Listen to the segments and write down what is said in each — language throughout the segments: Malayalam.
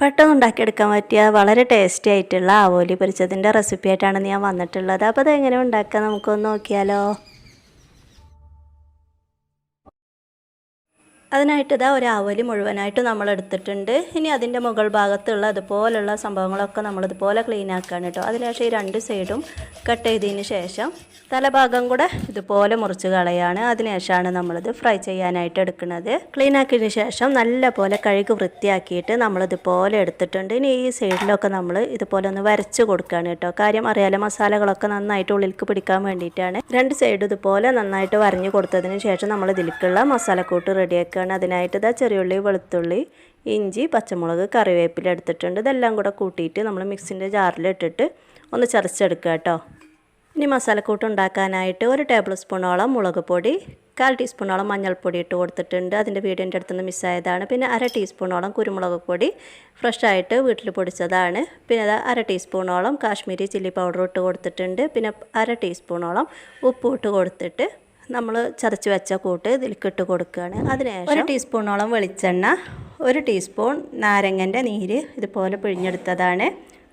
പെട്ടെന്ന് ഉണ്ടാക്കിയെടുക്കാൻ പറ്റിയ വളരെ ടേസ്റ്റി ആയിട്ടുള്ള ആവോലി പൊരിച്ചതിന്റെ റെസിപ്പി ആയിട്ടാണ് ഞാൻ വന്നിട്ടുള്ളത്. അപ്പോൾ അതെങ്ങനെ ഉണ്ടാക്കുക? നമുക്കൊന്ന് നോക്കിയാലോ. അതിനായിട്ട് ഇതാ ഒരു ആവോലി മുഴുവനായിട്ട് നമ്മൾ എടുത്തിട്ടുണ്ട് ഇനി അതിന്റെ മുകൾ ഭാഗത്തുള്ള അതുപോലുള്ള സംഭവങ്ങളൊക്കെ നമ്മൾ ഇതുപോലെ ക്ലീൻ ആക്കുകയാണ് കേട്ടോ അതിനുശേഷം ഈ രണ്ട് സൈഡും കട്ട് ചെയ്തതിന് ശേഷം തലഭാഗം കൂടെ ഇതുപോലെ മുറിച്ച് കളയാണ്. അതിനുശേഷമാണ് നമ്മളിത് ഫ്രൈ ചെയ്യാനായിട്ട് എടുക്കുന്നത്. ക്ലീൻ ആക്കിയതിന് ശേഷം നല്ല പോലെ കഴുകി വൃത്തിയാക്കിയിട്ട് നമ്മളിതുപോലെ എടുത്തിട്ടുണ്ട്. ഇനി ഈ സൈഡിലൊക്കെ നമ്മൾ ഇതുപോലെ ഒന്ന് വരച്ച് കൊടുക്കുകയാണ് കേട്ടോ. കാര്യം അറിയാലോ മസാലകളൊക്കെ നന്നായിട്ട് ഉള്ളിൽക്ക് പിടിക്കാൻ വേണ്ടിയിട്ടാണ്. രണ്ട് സൈഡ് ഇതുപോലെ നന്നായിട്ട് വരഞ്ഞ് കൊടുത്തതിന് ശേഷം നമ്മൾ ഇതിലേക്കുള്ള മസാലക്കൂട്ട് റെഡിയാക്കുകയാണ് അതിനായിട്ട് ഇതാ ചെറിയുള്ളി വെളുത്തുള്ളി ഇഞ്ചി പച്ചമുളക് കറിവേപ്പില എടുത്തിട്ടുണ്ട്. ഇതെല്ലാം കൂടെ കൂട്ടിയിട്ട് നമ്മൾ മിക്സിന്റെ ജാറിലിട്ടിട്ട് ഒന്ന് ചതച്ചെടുക്കുക കേട്ടോ. ഇനി മസാലക്കൂട്ട് ഉണ്ടാക്കാനായിട്ട് ഒരു ടേബിൾ സ്പൂണോളം മുളക് പൊടി കാൽ ടീസ്പൂണോളം മഞ്ഞൾപ്പൊടി ഇട്ട് കൊടുത്തിട്ടുണ്ട്. അതിന്റെ വീടിന്റെ അടുത്തുനിന്ന് മിസ്സായതാണ് പിന്നെ അര ടീസ്പൂണോളം കുരുമുളക് പൊടി ഫ്രഷായിട്ട് വീട്ടിൽ പൊടിച്ചതാണ്. പിന്നെ അത് അര ടീസ്പൂണോളം കാശ്മീരി ചില്ലി പൗഡർ ഇട്ട് കൊടുത്തിട്ടുണ്ട്. പിന്നെ അര ടീസ്പൂണോളം ഉപ്പ് ഇട്ട് കൊടുത്തിട്ട് നമ്മൾ ചതച്ച് വെച്ച കൂട്ട് ഇതിലേക്ക് ഇട്ട് കൊടുക്കുകയാണ്. അതിനുശേഷം ഒരു ടീസ്പൂണോളം വെളിച്ചെണ്ണ ഒരു ടീസ്പൂൺ നാരങ്ങന്റെ നീര് ഇതുപോലെ പിഴിഞ്ഞെടുത്തതാണ്.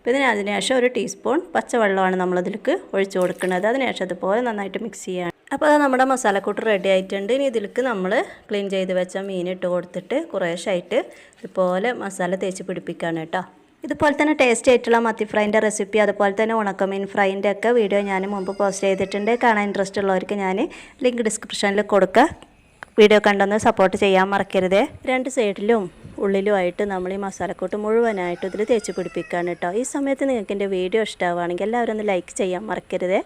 പിന്നെ അതിനുശേഷം ഒരു ടീസ്പൂൺ പച്ചവെള്ളമാണ് നമ്മളിതിലേക്ക് ഒഴിച്ച് കൊടുക്കുന്നത്. അതിനുശേഷം അതുപോലെ നന്നായിട്ട് മിക്സ് ചെയ്യാണ് അപ്പോൾ അത് നമ്മുടെ മസാലക്കൂട്ട് റെഡി ആയിട്ടുണ്ട്. ഇനി ഇതിലേക്ക് നമ്മൾ ക്ലീൻ ചെയ്ത് വെച്ച മീൻ ഇട്ട് കൊടുത്തിട്ട് കുറേശ്ശായിട്ട് ഇതുപോലെ മസാല തേച്ച് പിടിപ്പിക്കുകയാണ് കേട്ടോ. ഇതുപോലെ തന്നെ ടേസ്റ്റി ആയിട്ടുള്ള മത്തി ഫ്രൈന്റെ റെസിപ്പി അതുപോലെ തന്നെ ഉണക്കമീൻ ഫ്രൈന്റെ ഒക്കെ വീഡിയോ ഞാൻ മുമ്പ് പോസ്റ്റ് ചെയ്തിട്ടുണ്ട്. കാണാൻ ഇൻട്രസ്റ്റ് ഉള്ളവർക്ക് ഞാൻ ലിങ്ക് ഡിസ്ക്രിപ്ഷനിൽ കൊടുക്കുക. വീഡിയോ കണ്ടൊന്ന് സപ്പോർട്ട് ചെയ്യാൻ മറക്കരുത്. രണ്ട് സൈഡിലും ഉള്ളിലുമായിട്ട് നമ്മൾ ഈ മസാലക്കൂട്ട് മുഴുവനായിട്ട് ഇതിൽ തേച്ച് പിടിപ്പിക്കുകയാണ് കേട്ടോ. ഈ സമയത്ത് നിങ്ങൾക്ക് എന്റെ വീഡിയോ ഇഷ്ടമാവുകയാണെങ്കിൽ എല്ലാവരും ഒന്ന് ലൈക്ക് ചെയ്യാൻ മറക്കരുത്.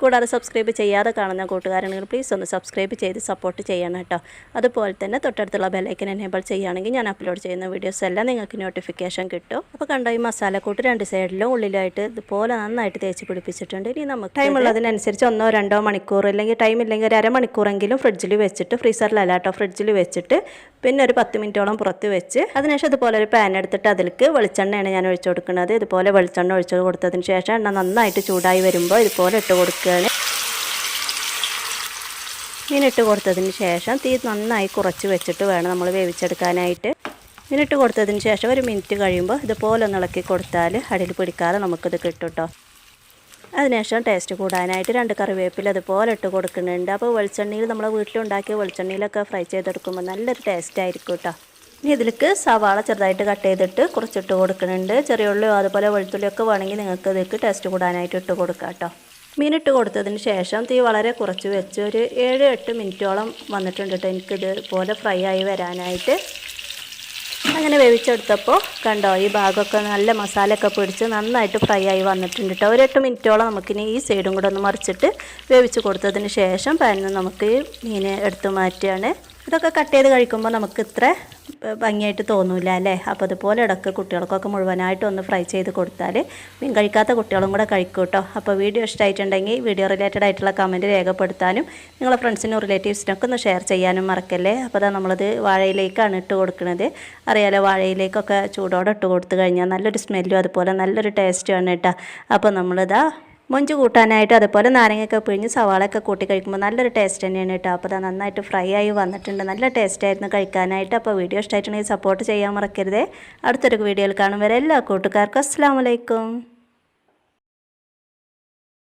കൂടാതെ സബ്സ്ക്രൈബ് ചെയ്യാതെ കാണുന്ന കൂട്ടുകാരാണെങ്കിൽ പ്ലീസ് ഒന്ന് സബ്സ്ക്രൈബ് ചെയ്ത് സപ്പോർട്ട് ചെയ്യണം കേട്ടോ. അതുപോലെ തന്നെ തൊട്ടടുത്തുള്ള ബെല്ലൈക്കൻ എനേബിൾ ചെയ്യുകയാണെങ്കിൽ ഞാൻ അപ്ലോഡ് ചെയ്യുന്ന വീഡിയോസ് എല്ലാം നിങ്ങൾക്ക് നോട്ടിഫിക്കേഷൻ കിട്ടും. അപ്പോൾ കണ്ടോ ഈ മസാലക്കൂട്ട് രണ്ട് സൈഡിലും ഉള്ളിലായിട്ട് ഇതുപോലെ നന്നായിട്ട് തേച്ച് പിടിപ്പിച്ചിട്ടുണ്ട്. ഇനി നമുക്ക് ടൈം ഉള്ളതിനനുസരിച്ച് ഒന്നോ രണ്ടോ മണിക്കൂർ അല്ലെങ്കിൽ ടൈം ഇല്ലെങ്കിൽ ഒരു അരമണിക്കൂറെങ്കിലും ഫ്രിഡ്ജിൽ വെച്ചിട്ട് ഫ്രീസറിലല്ല കേട്ടോ ഫ്രിഡ്ജിൽ വെച്ചിട്ട് പിന്നെ ഒരു പത്ത് മിനിറ്റോളം പുറത്ത് വെച്ച് അതിനുശേഷം ഇതുപോലെ ഒരു പാൻ എടുത്തിട്ട് അതിലേക്ക് വെളിച്ചെണ്ണയാണ് ഞാൻ ഒഴിച്ചു കൊടുക്കുന്നത്. ഇതുപോലെ വെളിച്ചെണ്ണ ഒഴിച്ചു കൊടുത്തതിന് ശേഷം എണ്ണ നന്നായിട്ട് ചൂടായി വരുമ്പോൾ ഇതുപോലെ ഇട്ട് കൊടുക്കുകയാണ്. മീനിട്ട് കൊടുത്തതിന് ശേഷം തീ നന്നായി കുറച്ച് വെച്ചിട്ട് വേണം നമ്മൾ വേവിച്ചെടുക്കാനായിട്ട്. മീനിട്ട് കൊടുത്തതിന് ശേഷം ഒരു മിനിറ്റ് കഴിയുമ്പോൾ ഇതുപോലെ ഒന്ന് ഇളക്കി കൊടുത്താൽ അടിയിൽ പിടിക്കാതെ നമുക്കിത് കിട്ടും കേട്ടോ അതിനുശേഷം ടേസ്റ്റ് കൂടാനായിട്ട് രണ്ട് കറിവേപ്പില അതുപോലെ ഇട്ട് കൊടുക്കുന്നുണ്ട്. അപ്പോൾ വെളിച്ചെണ്ണയിൽ നമ്മൾ വീട്ടിലുണ്ടാക്കിയ വെളിച്ചെണ്ണയിലൊക്കെ ഫ്രൈ ചെയ്തെടുക്കുമ്പോൾ നല്ലൊരു ടേസ്റ്റ് ആയിരിക്കും കേട്ടോ. ഇനി ഇതിലേക്ക് സവാള ചെറുതായിട്ട് കട്ട് ചെയ്തിട്ട് കുറച്ചിട്ട് കൊടുക്കുന്നുണ്ട്. ചെറിയ ഉള്ളിയോ അതുപോലെ വെളുത്തുള്ളിയൊക്കെ വേണമെങ്കിൽ നിങ്ങൾക്ക് ഇതിലേക്ക് ടേസ്റ്റ് കൂടാനായിട്ട് ഇട്ട് കൊടുക്കാം കേട്ടോ മീനിട്ട് കൊടുത്തതിന് ശേഷം തീ വളരെ കുറച്ച് വെച്ച് ഒരു ഏഴ് എട്ട് മിനിറ്റോളം വന്നിട്ടുണ്ട് കേട്ടോ എനിക്കിത് പോലെ ഫ്രൈ ആയി വരാനായിട്ട്. അങ്ങനെ വേവിച്ചെടുത്തപ്പോൾ കണ്ടോ ഈ ഭാഗമൊക്കെ നല്ല മസാലയൊക്കെ പിടിച്ച് നന്നായിട്ട് ഫ്രൈ ആയി വന്നിട്ടുണ്ട് കേട്ടോ ഒരു എട്ട് മിനിറ്റോളം നമുക്കിനി ഈ സൈഡും കൂടെ ഒന്ന് മറിച്ചിട്ട് വേവിച്ച് കൊടുത്തതിന് ശേഷം പാനിൽ നമുക്ക് മീൻ എടുത്ത് മാറ്റുകയാണ്. ഇതൊക്കെ കട്ട് ചെയ്ത് കഴിക്കുമ്പോൾ നമുക്ക് ഇത്ര ഭംഗിയായിട്ട് തോന്നില്ല അല്ലേ? അപ്പോൾ അതുപോലെ ഇടയ്ക്ക് കുട്ടികൾക്കൊക്കെ മുഴുവനായിട്ട് ഒന്ന് ഫ്രൈ ചെയ്ത് കൊടുത്താൽ മീൻ കഴിക്കാത്ത കുട്ടികളും കൂടെ കഴിക്കും കേട്ടോ അപ്പോൾ വീഡിയോ ഇഷ്ടമായിട്ടുണ്ടെങ്കിൽ വീഡിയോ റിലേറ്റഡ് ആയിട്ടുള്ള കമന്റ് രേഖപ്പെടുത്താനും നിങ്ങളെ ഫ്രണ്ട്സിനും റിലേറ്റീവ്സിനൊക്കെ ഒന്ന് ഷെയർ ചെയ്യാനും മറക്കല്ലേ? അപ്പോൾ അതാ നമ്മളത് വാഴയിലേക്കാണ് ഇട്ട് കൊടുക്കുന്നത് അറിയാലോ വാഴയിലേക്കൊക്കെ ചൂടോടെ ഇട്ട് കൊടുത്തു കഴിഞ്ഞാൽ നല്ലൊരു സ്മെല്ലും അതുപോലെ നല്ലൊരു ടേസ്റ്റുമാണ് കേട്ടോ അപ്പോൾ നമ്മളിതാ മൊഞ്ച് കൂട്ടാനായിട്ട് അതുപോലെ നാരങ്ങയൊക്കെ പിഴിഞ്ഞ് സവാളയൊക്കെ കൂട്ടി കഴിക്കുമ്പോൾ നല്ലൊരു ടേസ്റ്റ് തന്നെയാണ് കേട്ടോ. അപ്പോൾ അത് നന്നായിട്ട് ഫ്രൈ ആയി വന്നിട്ടുണ്ട്. നല്ല ടേസ്റ്റ് ആയിരുന്നു കഴിക്കാനായിട്ട്. അപ്പോൾ വീഡിയോ ഇഷ്ടമായിട്ടുണ്ടെങ്കിൽ സപ്പോർട്ട് ചെയ്യാൻ മറക്കരുതേ. അടുത്തൊരു വീഡിയോയിൽ കാണും വരെ എല്ലാ കൂട്ടുകാർക്കും അസ്സാം വലൈക്കും